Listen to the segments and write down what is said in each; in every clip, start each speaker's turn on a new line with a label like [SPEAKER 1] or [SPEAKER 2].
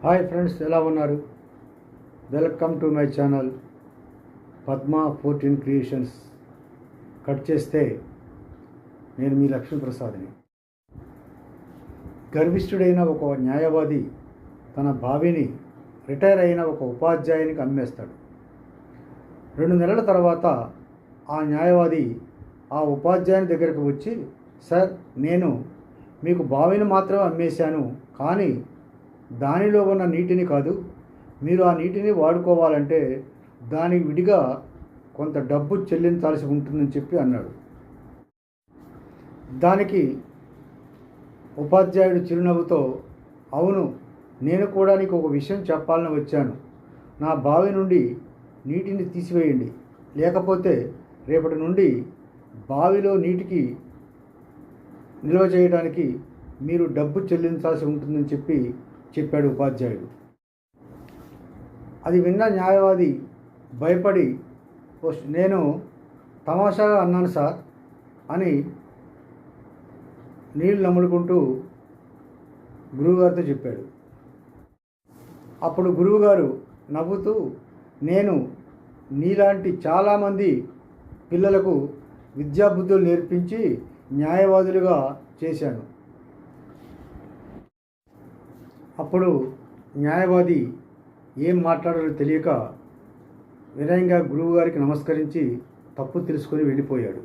[SPEAKER 1] Hi friends ఎలా ఉన్నారు? Welcome to my channel Padma fourteen creations. Cut చేస్తే నేను మీ లక్ష్మీప్రసాద్ని. గర్విష్ఠుడైన ఒక న్యాయవాది తన బావిని రిటైర్ అయిన ఒక ఉపాధ్యాయునికి అమ్మేస్తాడు. రెండు నెలల తర్వాత ఆ న్యాయవాది ఆ ఉపాధ్యాయుని దగ్గరకు వచ్చి సార్ నేను మీకు బావిని మాత్రమే అమ్మేశాను కానీ దానిలో ఉన్న నీటిని కాదు మీరు ఆ నీటిని వాడుకోవాలంటే దానికి విడిగా కొంత డబ్బు చెల్లించాల్సి ఉంటుందని చెప్పి అన్నాడు. దానికి ఉపాధ్యాయుడు చిరునవ్వుతో అవును నేను కూడా నీకు ఒక విషయం చెప్పాలని వచ్చాను. నా బావి నుండి నీటిని తీసివేయండి. లేకపోతే రేపటి నుండి బావిలో నీటికి నిల్వ చేయడానికి మీరు డబ్బు చెల్లించాల్సి ఉంటుందని చెప్పి చెప్పాడు ఉపాధ్యాయుడు. అది విన్న న్యాయవాది భయపడి నేను తమాషాగా అన్నాను సార్ అని నీళ్ళు నమ్ముడుకుంటూ గురువుగారితో చెప్పాడు. అప్పుడు గురువుగారు నవ్వుతూ నేను నీలాంటి చాలామంది పిల్లలకు విద్యాబుద్ధులు నేర్పించి న్యాయవాదులుగా చేశాను. అప్పుడు న్యాయవాది ఏం మాట్లాడాలో తెలియక వినయంగా గురువుగారికి నమస్కరించి తప్పు తెలుసుకొని వెళ్ళిపోయాడు.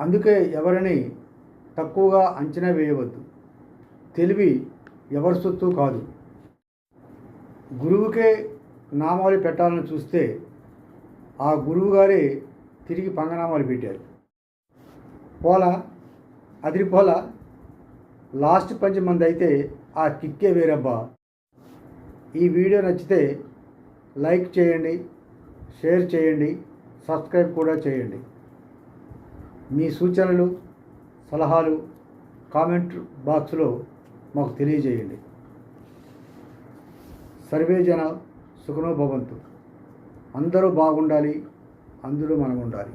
[SPEAKER 1] అందుకే ఎవరిని తక్కువగా అంచనా వేయవద్దు. తెలివి ఎవరి సొత్తు కాదు. గురువుకే నామాలు పెట్టాలని చూస్తే ఆ గురువుగారే తిరిగి పంగనామాలు పెట్టారు. పోలా? అదిరిపోలా? లాస్ట్ పంచ్ మంది అయితే ఆ కిక్కే వేరబ్బా. ఈ వీడియో నచ్చితే లైక్ చేయండి షేర్ చేయండి సబ్స్క్రైబ్ కూడా చేయండి. మీ సూచనలు సలహాలు కామెంట్ బాక్స్లో మాకు తెలియజేయండి. సర్వే జన సుఖనో భవంతు. అందరూ బాగుండాలి అందులో మనం ఉండాలి